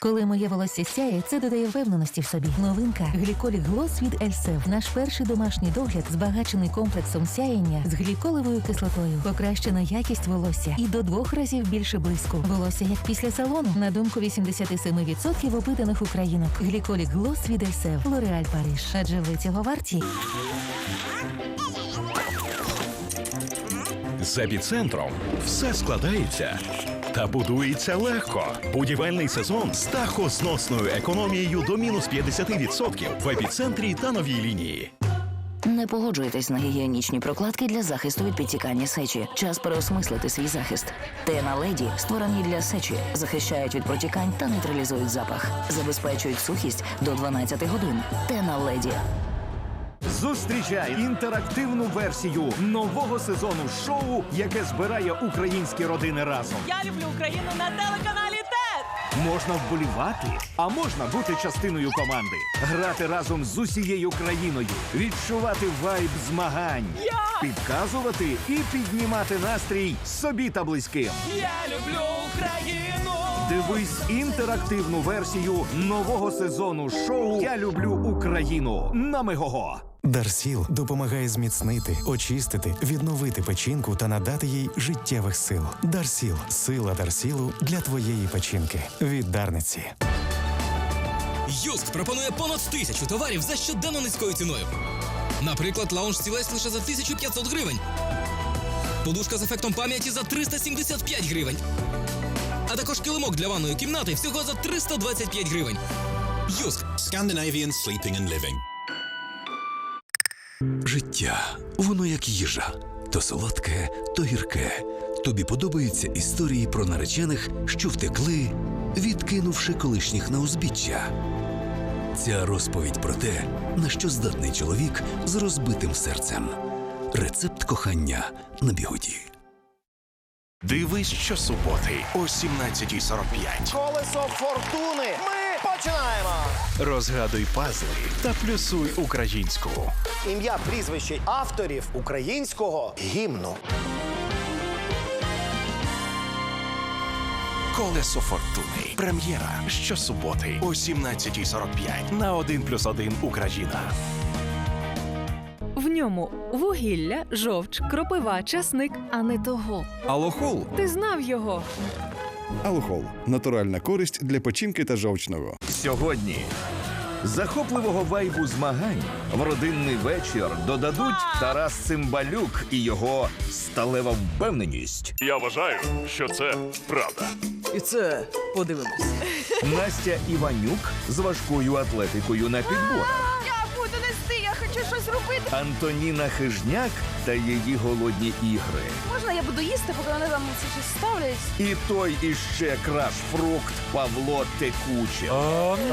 Коли моє волосся сяє, це додає впевненості в собі. Новинка гліколік Глос від Ельсев. Наш перший домашній догляд збагачений комплексом сяєння з гліколевою кислотою. Покращена якість волосся і до двох разів більше блиску. Волосся як після салону. На думку 87% опитаних українок. Гліколік Глос від Ельсев. Лореаль Париж. Адже ви цього варті. З епіцентром все складається та будується легко. Будівельний сезон з тахозносною економією до мінус 50% в епіцентрі та новій лінії. Не погоджуйтесь на гігієнічні прокладки для захисту від підтікання сечі. Час переосмислити свій захист. Тена леді створені для сечі, захищають від протікань та нейтралізують запах, забезпечують сухість до 12 годин. Тена леді. Зустрічай інтерактивну версію нового сезону шоу, яке збирає українські родини разом. Я люблю Україну на телеканалі ТЕТ. Можна вболівати, а можна бути частиною команди, грати разом з усією країною, відчувати вайб змагань, підказувати і піднімати настрій собі та близьким. Я люблю Україну. Дивись інтерактивну версію нового сезону шоу Я люблю Україну на Мегого. Дарсіл допомагає зміцнити, очистити, відновити печінку та надати їй життєвих сил. Дарсіл сила Дарсілу для твоєї печінки. Від Дарниці. Юск пропонує понад тисячу товарів за щоденно низькою ціною. Наприклад, лаунж стілець лише за 1500 гривень. Подушка з ефектом пам'яті за 375 гривень. А також килимок для ванної кімнати всього за 325 гривень. Юск Scandinavian Sleeping and Living. Життя воно як їжа, то солодке, то гірке. Тобі подобаються історії про наречених, що втекли, відкинувши колишніх на узбіччя. Ця розповідь про те, на що здатний чоловік з розбитим серцем. Рецепт кохання на бігоді. Дивись щосуботи о 17.45. Колесо фортуни. Ми починаємо. Розгадуй пазли та плюсуй українську. Ім'я, прізвище авторів українського гімну. Колесо фортуни. Прем'єра щосуботи о 17.45 на 1+,1 Україна. Ньому вугілля, жовч, кропива, часник, а не того. Алохол. Ти знав його. Алохол. Натуральна користь для печінки та жовчного. Сьогодні захопливого вайбу змагань в родинний вечір додадуть Тарас Цимбалюк і його сталева впевненість. Я вважаю, що це правда. І це подивимось. Настя Іванюк з важкою атлетикою на підборах. Щось робити. Антоніна Хижняк та її голодні ігри. Можна я буду їсти, поки вони там це щось ставлять? І той іще краш-фрукт Павло Текуче.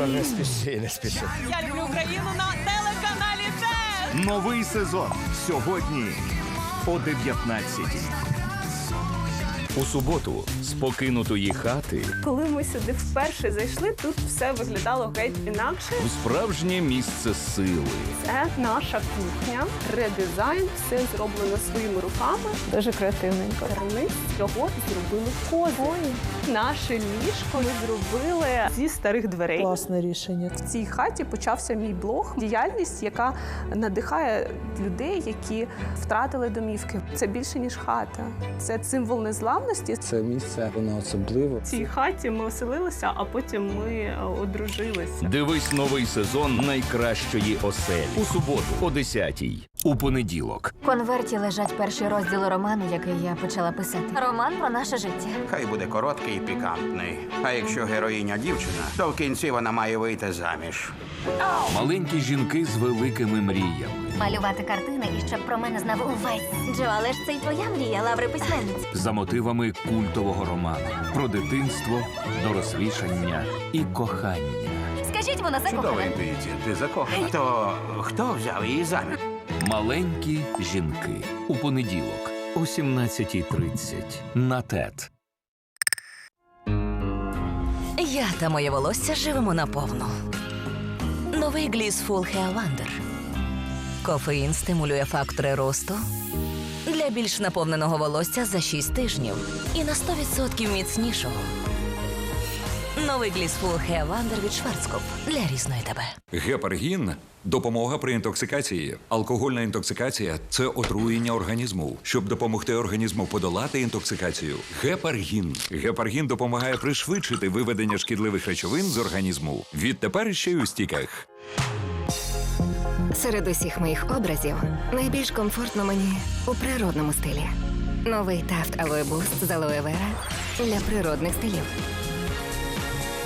Не спіши, не спіши. Я люблю Україну на телеканалі ТЕТ. Новий сезон сьогодні о 19 У суботу з покинутої хати Коли ми сюди вперше зайшли, тут все виглядало геть інакше. у справжнє місце сили. Це наша кухня, редизайн, все зроблено своїми руками. Дуже креативненько. Карниз його зробили кози. Наше ліжко ми зробили зі старих дверей. Класне рішення. В цій хаті почався мій блог, діяльність, яка надихає людей, які втратили домівки. Це більше ніж хата. Це символ незламності. Це місце, воно особливо. В цій хаті ми оселилися, а потім ми е, одружилися. Дивись новий сезон найкращої оселі у суботу о 10 у понеділок. В конверті лежать перші розділи роману, який я почала писати. Роман про наше життя. Хай буде короткий і пікантний. А якщо героїня дівчина, то в кінці вона має вийти заміж. Маленькі жінки з великими мріями. Малювати картини і щоб про мене знав увесь. Джо, але ж це й твоя мрія, лаври письменниць. за мотивами культового роману про дитинство, дорослішання і кохання. Скажіть, вона закохана. інтуїція, ти закохана. То хто взяв її заміж? Маленькі жінки у понеділок о 17.30 на ТЕТ. Я та моє волосся живемо наповну. Новий Гліс Full Hair Wonder. Кофеїн стимулює фактори росту для більш наповненого волосся за 6 тижнів і на 100% міцнішого. Новий Глісфул Hair від Шварцкоп для різної тебе. Гепаргін допомога при інтоксикації. Алкогольна інтоксикація це отруєння організму. Щоб допомогти організму подолати інтоксикацію. Гепаргін. Гепаргін допомагає пришвидшити виведення шкідливих речовин з організму. Відтепер ще й у стіках. Серед усіх моїх образів найбільш комфортно мені у природному стилі. Новий тафт Boost з алоe вера для природних стилів.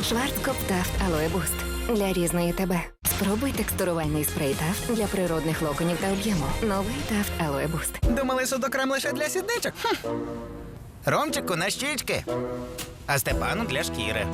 Шварцкоп Тафт Boost для різної тебе. Спробуй текстурувальний спрей Тафт для природних локонів та об'єму. Новий Тафт Boost. Думали, судокрем лише для сідничок? Хм. Ромчику на щічки, а Степану для шкіри.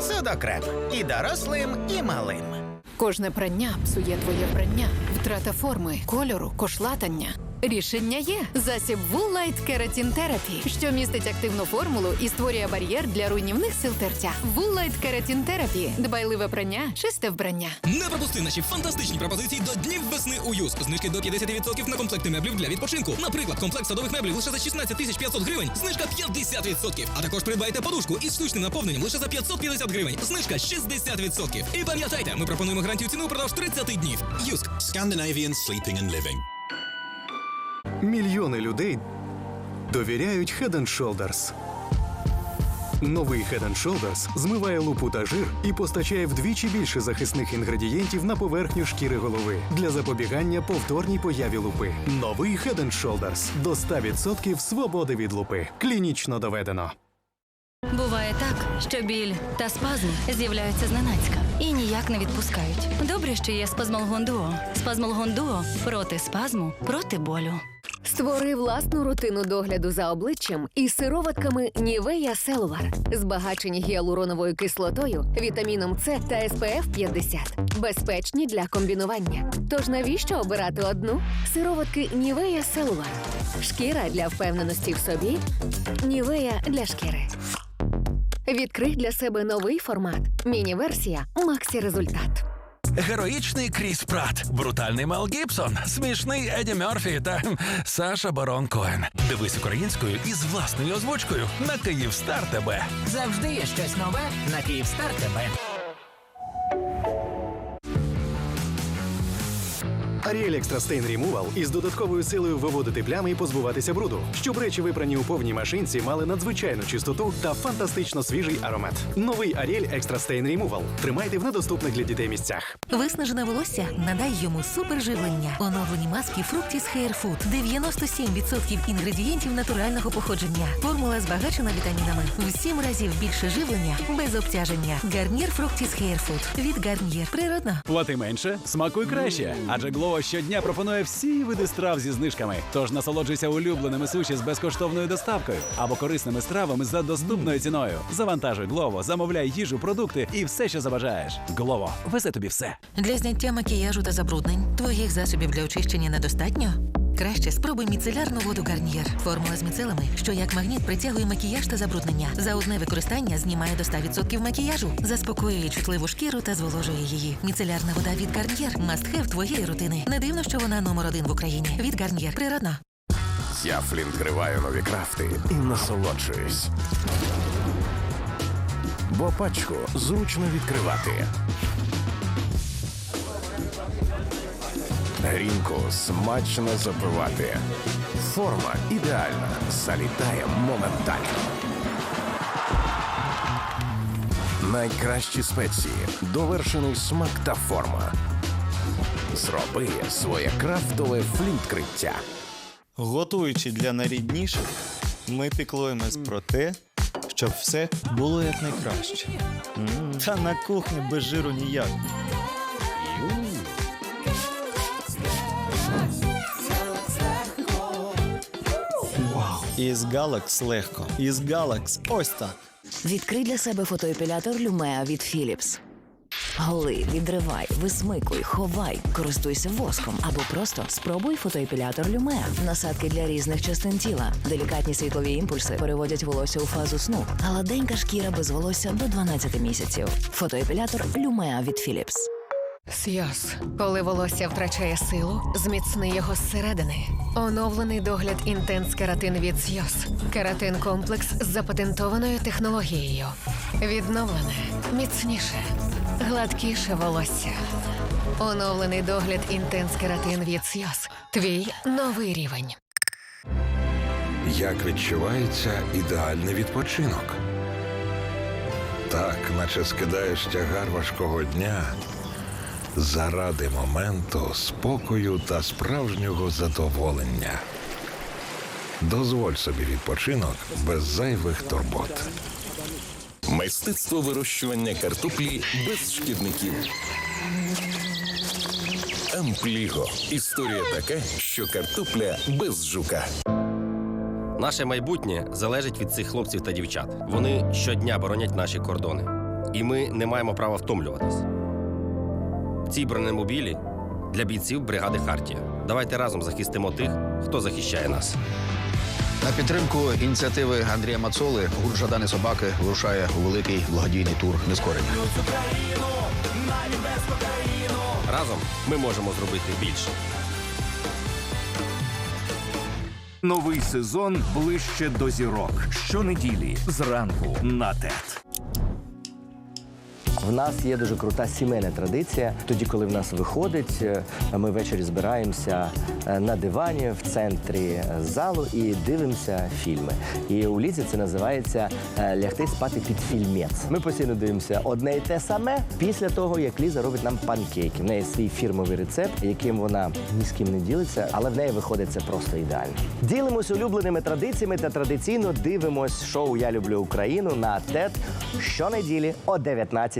Судокрем і дорослим, і малим. Кожне прання псує твоє прання, втрата форми, кольору, кошлатання. Рішення є засіб Wool Light Keratin Therapy, що містить активну формулу і створює бар'єр для руйнівних сил тертя. Wool Light Keratin Therapy – дбайливе прання, чисте вбрання. Не пропусти наші фантастичні пропозиції до днів весни у Юск. Знижки до 50% на комплекти меблів для відпочинку. Наприклад, комплект садових меблів лише за 16 тисяч 500 гривень, знижка 50%. А також придбайте подушку із штучним наповненням лише за 550 гривень, знижка 60%. І пам'ятайте, ми пропонуємо гарантію ціни упродовж 30 днів. Юск. Scandinavian Sleeping and Living. Мільйони людей довіряють Head and Shoulders. Новий Head and Shoulders змиває лупу та жир і постачає вдвічі більше захисних інгредієнтів на поверхню шкіри голови для запобігання повторній появі лупи. Новий Head and Shoulders до 100% свободи від лупи. Клінічно доведено. Буває так, що біль та спазм з'являються зненацька і ніяк не відпускають. Добре, що є спазмолгон дуо. Спазмолгон дуо проти спазму, проти болю. Створи власну рутину догляду за обличчям із сироватками Нівея Селувар, збагачені гіалуроновою кислотою, вітаміном С та SPF 50. Безпечні для комбінування. Тож навіщо обирати одну? Сироватки Нівея Селувар. Шкіра для впевненості в собі. Нівея для шкіри. Відкрий для себе новий формат. Міні-версія Максі Результат. Героїчний Кріс Прат, брутальний Мел Гібсон, смішний Еді Мерфі та Саша Барон Коен. Дивись українською із власною озвучкою на Київстар ТБ. Завжди є щось нове на Київстар тебе. Ariel Extra Stain Removal із додатковою силою виводити плями і позбуватися бруду, щоб речі випрані у повній машинці мали надзвичайну чистоту та фантастично свіжий аромат. Новий Ariel Extra Stain Removal. Тримайте в недоступних для дітей місцях. Виснажене волосся надай йому суперживлення. Оновлені маски Fructis Hair Food. 97% інгредієнтів натурального походження. Формула збагачена вітамінами. В сім разів більше живлення без обтяження. Гарнір Fructis Hair Food. Від Гарнір. Природно. Плати менше, смакуй краще. Адже Щодня пропонує всі види страв зі знижками. Тож насолоджуйся улюбленими суші з безкоштовною доставкою або корисними стравами за доступною ціною. Завантажуй Глово, замовляй їжу, продукти і все, що забажаєш. Глово, везе тобі все. Для зняття макіяжу та забруднень твоїх засобів для очищення недостатньо? Краще спробуй міцелярну воду Гарнієр. Формула з міцелами, що як магніт притягує макіяж та забруднення. За одне використання знімає до 100% макіяжу, заспокоює чутливу шкіру та зволожує її. Міцелярна вода від Гарнієр have твоєї рутини. Не дивно, що вона номер один в Україні. Від Гарнієр. Природно. Я флінкриваю нові крафти і насолоджуюсь. Бо пачку зручно відкривати. Грінку смачно запивати. Форма ідеальна. Залітає моментально. Найкращі спеції, довершений смак та форма. Зроби своє крафтове флінткриття. Готуючи для найрідніших, ми піклуємось про те, щоб все було якнайкраще. Та на кухні без жиру ніяк. Із Galax легко. Із Galax ось так. Відкрий для себе фотоепілятор Lumea від Philips. Голи, відривай, висмикуй, ховай, користуйся воском або просто спробуй фотоепілятор Lumea. Насадки для різних частин тіла. Делікатні світлові імпульси переводять волосся у фазу сну. Гладенька шкіра без волосся до 12 місяців. Фотоепілятор Lumea від Philips. Сйоз. Коли волосся втрачає силу, зміцни його зсередини. Оновлений догляд інтенс кератин від Сйоз. Кератин комплекс з запатентованою технологією. Відновлене, міцніше, гладкіше волосся. Оновлений догляд інтенс кератин від Сйоз. Твій новий рівень. Як відчувається ідеальний відпочинок? Так, наче скидаєш тягар важкого дня заради моменту, спокою та справжнього задоволення. Дозволь собі відпочинок без зайвих турбот. Мистецтво вирощування картоплі без шкідників. Ампліго. Історія така, що картопля без жука. Наше майбутнє залежить від цих хлопців та дівчат. Вони щодня боронять наші кордони. І ми не маємо права втомлюватись. Ці бронемобілі для бійців бригади Хартія. Давайте разом захистимо тих, хто захищає нас. На підтримку ініціативи Андрія Мацоли гурт Жадани собаки вирушає у великий благодійний тур нескорення. Разом ми можемо зробити більше. Новий сезон ближче до зірок. Щонеділі зранку на ТЕТ. В нас є дуже крута сімейна традиція. Тоді, коли в нас виходить, е, ми ввечері збираємося е, на дивані в центрі е, залу і дивимося фільми. І у лізі це називається лягти спати під фільмець. Ми постійно дивимося одне і те саме після того, як Ліза робить нам панкейки. В неї свій фірмовий рецепт, яким вона ні з ким не ділиться, але в неї виходить це просто ідеально. Ділимось улюбленими традиціями та традиційно дивимось шоу Я люблю Україну на ТЕТ щонеділі о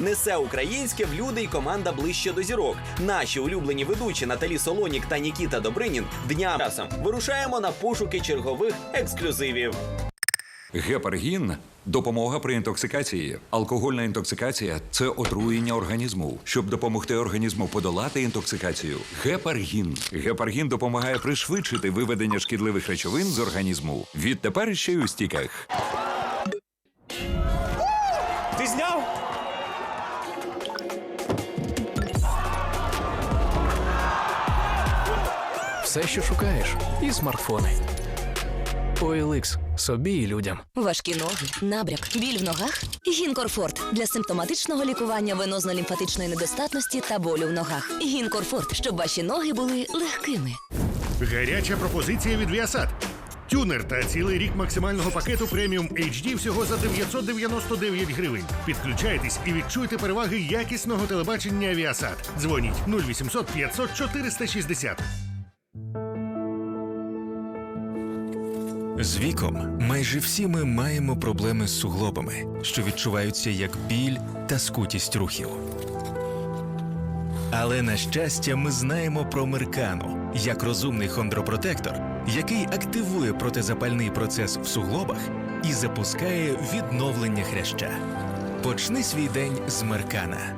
Несе українське в люди й команда ближче до зірок. Наші улюблені ведучі Наталі Солонік та Нікіта Добринін дня часом вирушаємо на пошуки чергових ексклюзивів. Гепаргін допомога при інтоксикації. Алкогольна інтоксикація це отруєння організму. Щоб допомогти організму подолати інтоксикацію. Гепаргін. Гепаргін допомагає пришвидшити виведення шкідливих речовин з організму. Відтепер ще й у стіках. Ти зняв? Все, що шукаєш, і смартфони. OLX – собі і людям. Важкі ноги, набряк, біль в ногах. Гінкорфорт для симптоматичного лікування венозно-лімфатичної недостатності та болю в ногах. Гінкорфорт, щоб ваші ноги були легкими. Гаряча пропозиція від Viasat. Тюнер та цілий рік максимального пакету преміум HD всього за 999 гривень. Підключайтесь і відчуйте переваги якісного телебачення Viasat. Дзвоніть 0800 500 460. З віком майже всі ми маємо проблеми з суглобами, що відчуваються як біль та скутість рухів. Але на щастя, ми знаємо про Меркану як розумний хондропротектор, який активує протизапальний процес в суглобах і запускає відновлення хряща. Почни свій день з Меркана.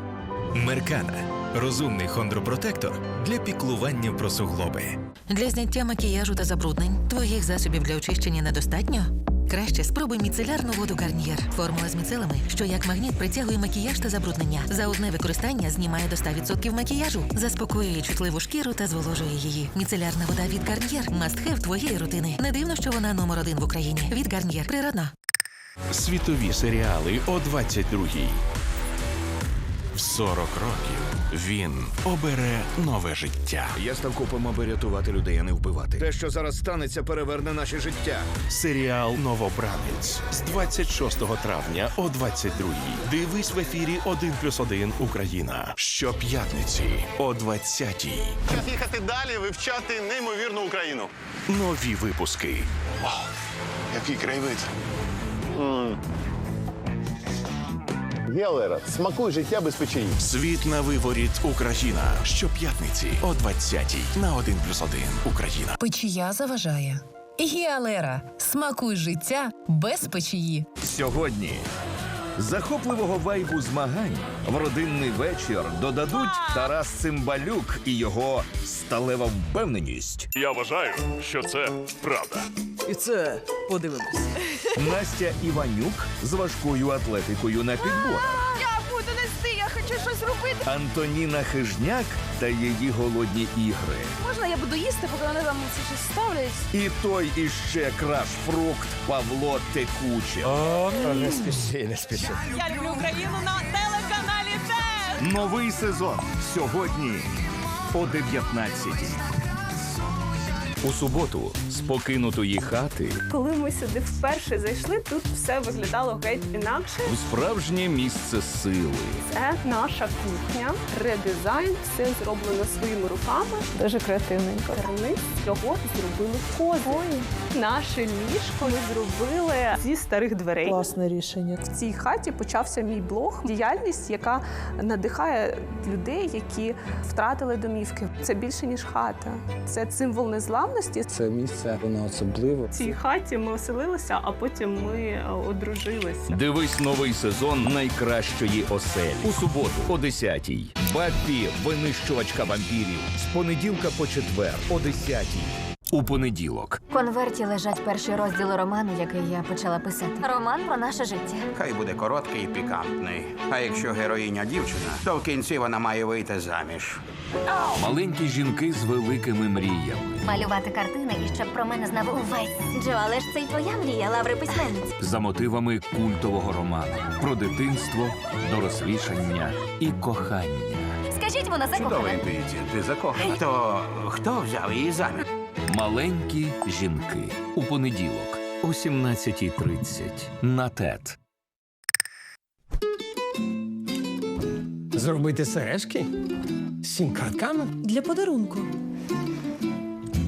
Меркана розумний хондропротектор для піклування про суглоби. Для зняття макіяжу та забруднень твоїх засобів для очищення недостатньо? Краще спробуй міцелярну воду Гарнієр. Формула з міцелами, що як магніт притягує макіяж та забруднення. За одне використання знімає до 100% макіяжу, заспокоює чутливу шкіру та зволожує її. Міцелярна вода від Гарнієр мастхев твоєї рутини. Не дивно, що вона номер один в Україні. Від Гарнієр. Природно. Світові серіали о 22-й. В 40 років він обере нове життя. Я став копом, аби рятувати людей, а не вбивати. Те, що зараз станеться, переверне наше життя. Серіал Новобранець з 26 травня о 22-й. Дивись в ефірі 1+,1 Україна. Щоп'ятниці о 20-й. Час їхати далі, вивчати неймовірну Україну. Нові випуски. Вау, який краєвид. Геолера. Смакуй життя без печені. Світ на виворіт Україна. Щоп'ятниці о 20-й на 1+,1 Україна. Печія заважає. Гіалера. Смакуй життя без печії. Сьогодні захопливого вайбу змагань в родинний вечір додадуть Тарас Цимбалюк і його сталева впевненість. Я вважаю, що це правда. І це подивимось. Настя Іванюк з важкою атлетикою на підборах. Щось робити. Антоніна Хижняк та її голодні ігри. Можна я буду їсти, поки вони там це щось ставлять? І той іще краш-фрукт Павло Текуче. Не спіши, не спіши. Я люблю Україну на телеканалі ТЕС. Новий сезон сьогодні о 19-й. У суботу з покинутої хати Коли ми сюди вперше зайшли, тут все виглядало геть інакше. у справжнє місце сили. Це наша кухня, редизайн, все зроблено своїми руками. Дуже креативненько. Карниз цього зробили кози. Наше ліжко ми зробили зі старих дверей. Класне рішення. В цій хаті почався мій блог, діяльність, яка надихає людей, які втратили домівки. Це більше ніж хата. Це символ незламності. Це місце, воно особливе. В цій хаті ми оселилися, а потім ми е, одружилися. Дивись новий сезон найкращої оселі у суботу о 10-й. Баппі, – винищувачка вампірів з понеділка по четвер о 10-й. У понеділок В конверті лежать перші розділи роману, який я почала писати. Роман про наше життя. Хай буде короткий і пікантний. А якщо героїня дівчина, то в кінці вона має вийти заміж. Маленькі жінки з великими мріями. Малювати картини і щоб про мене знав увесь. Джо, але ж це й твоя мрія, лаври письменниці. За мотивами культового роману про дитинство, дорослішання і кохання. Скажіть, вона Чудова інтуїція. Ти закохана. То хто взяв її заміж? Маленькі жінки у понеділок о 17.30 на ТЕТ. Зробити сережки? З сім картками? Для подарунку.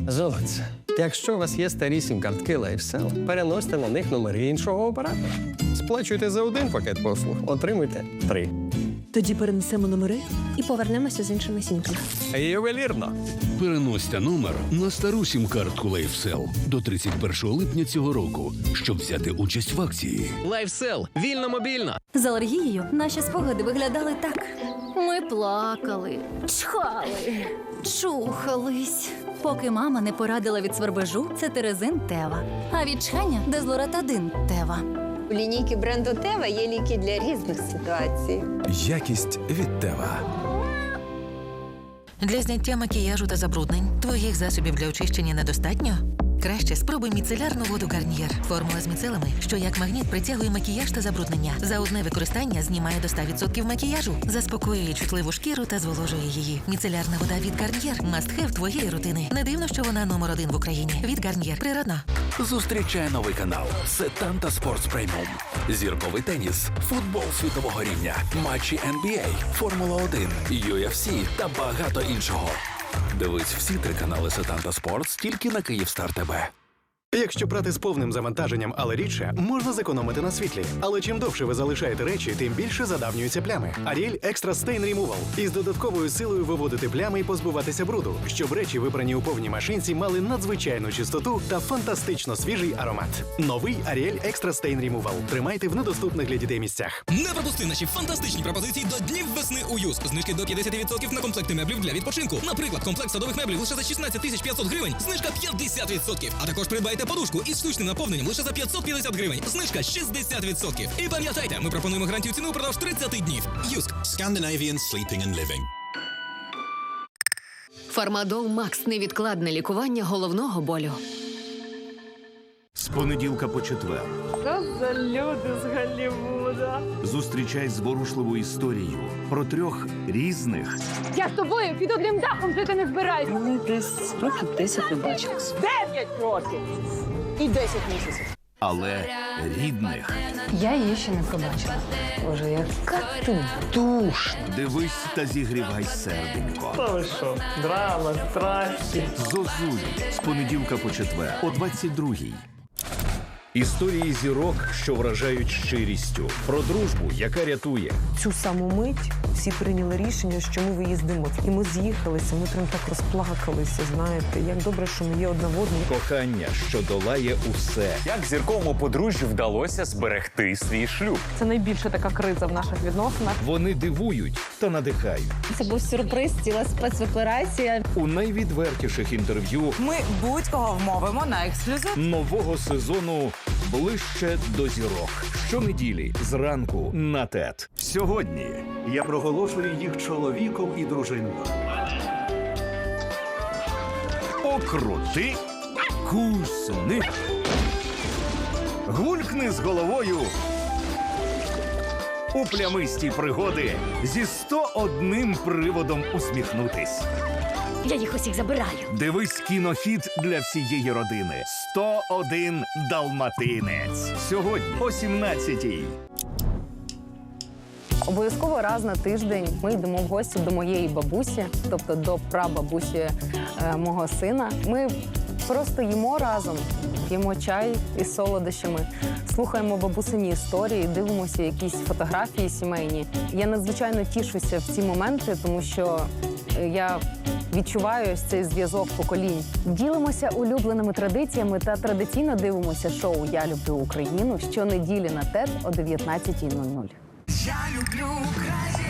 Золоце. Якщо у вас є старі сім-картки LifeSell, переносьте на них номери іншого оператора. Сплачуйте за один пакет послуг, отримуйте три. Тоді перенесемо номери і повернемося з іншими сімками. Ювелірно. Переносьте номер на стару сім-картку LifeSell до 31 липня цього року, щоб взяти участь в акції. LifeSell. Вільно мобільно. З алергією наші спогади виглядали так. Ми плакали, чхали, чухались. Поки мама не порадила від свербежу, це терезин Тева. А від чхання дезлоратадин Тева. У лінійки бренду Тева є ліки для різних ситуацій. Якість від Тева. Для зняття макіяжу та забруднень твоїх засобів для очищення недостатньо? Краще спробуй міцелярну воду Гарнієр. Формула з міцелами, що як магніт притягує макіяж та забруднення. За одне використання знімає до 100% макіяжу, заспокоює чутливу шкіру та зволожує її. Міцелярна вода від Гарнієр – мастхев твоєї рутини. Не дивно, що вона номер один в Україні. Від Гарнієр. Природно. Зустрічає новий канал Сетанта Спортс Преміум. Зірковий теніс, футбол світового рівня, матчі NBA, Формула 1, UFC та багато іншого. Дивись всі три канали Сетанта Спортс тільки на Київстар ТБ. Якщо прати з повним завантаженням, але рідше, можна зекономити на світлі. Але чим довше ви залишаєте речі, тим більше задавнюються плями. Ariel Extra Stain Removal із додатковою силою виводити плями і позбуватися бруду, щоб речі, випрані у повній машинці, мали надзвичайну чистоту та фантастично свіжий аромат. Новий Ariel Extra Stain Removal. Тримайте в недоступних для дітей місцях. Не пропусти наші фантастичні пропозиції до днів весни у Юск. Знижки до 50% на комплекти меблів для відпочинку. Наприклад, комплект садових меблів лише за 16 тисяч 500 гривень. Знижка 50%. А також придбайте подушку із штучним наповненням лише за 550 гривень. Знижка 60%. І пам'ятайте, ми пропонуємо гарантію ціну продовж 30 днів. Юск. Scandinavian Sleeping and Living. Фармадол Макс невідкладне лікування головного болю. З понеділка по четвер. Що за люди з Голлівуда? Зустрічай зворушливу історію про трьох різних, Я з тобою під одним дахом жити не збираюся. Ми десь років 10 не бачились. Дев'ять років і десять місяців. але рідних. Я її ще не побачила. Боже, яка ти душна. Дивись та зігрівай серденько. Та ви що? Драма, страсті. Зозулі з понеділка по четвер о 22-й. Історії зірок, що вражають щирістю, про дружбу, яка рятує, Цю саму мить всі прийняли рішення, що ми виїздимо. І ми з'їхалися. Ми прям так розплакалися. Знаєте, як добре, що ми є одна в одній. кохання, що долає усе. Як зірковому подружжю вдалося зберегти свій шлюб? Це найбільша така криза в наших відносинах. Вони дивують та надихають. Це був сюрприз, ціла спецоперація. У найвідвертіших інтерв'ю Ми будь-кого вмовимо на ексклюзив. нового сезону ближче до зірок. Щонеділі зранку на ТЕТ. Сьогодні я проголошую їх чоловіком і дружиною. Окрути, кусни, гулькни з головою. У плямисті пригоди зі 101 приводом усміхнутись. Я їх усіх забираю. Дивись кінофіт для всієї родини. 101 далматинець. Сьогодні о 17-й. Обов'язково раз на тиждень ми йдемо в гості до моєї бабусі, тобто до прабабусі е, мого сина. Ми просто їмо разом, п'ємо чай із солодощами, слухаємо бабусині історії, дивимося якісь фотографії сімейні. Я надзвичайно тішуся в ці моменти, тому що е, я відчуваю ось цей зв'язок поколінь. Ділимося улюбленими традиціями та традиційно дивимося шоу Я люблю Україну щонеділі на ТЕД о 19.00. Я люблю Україну,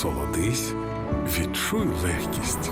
насолодись, відчуй легкість.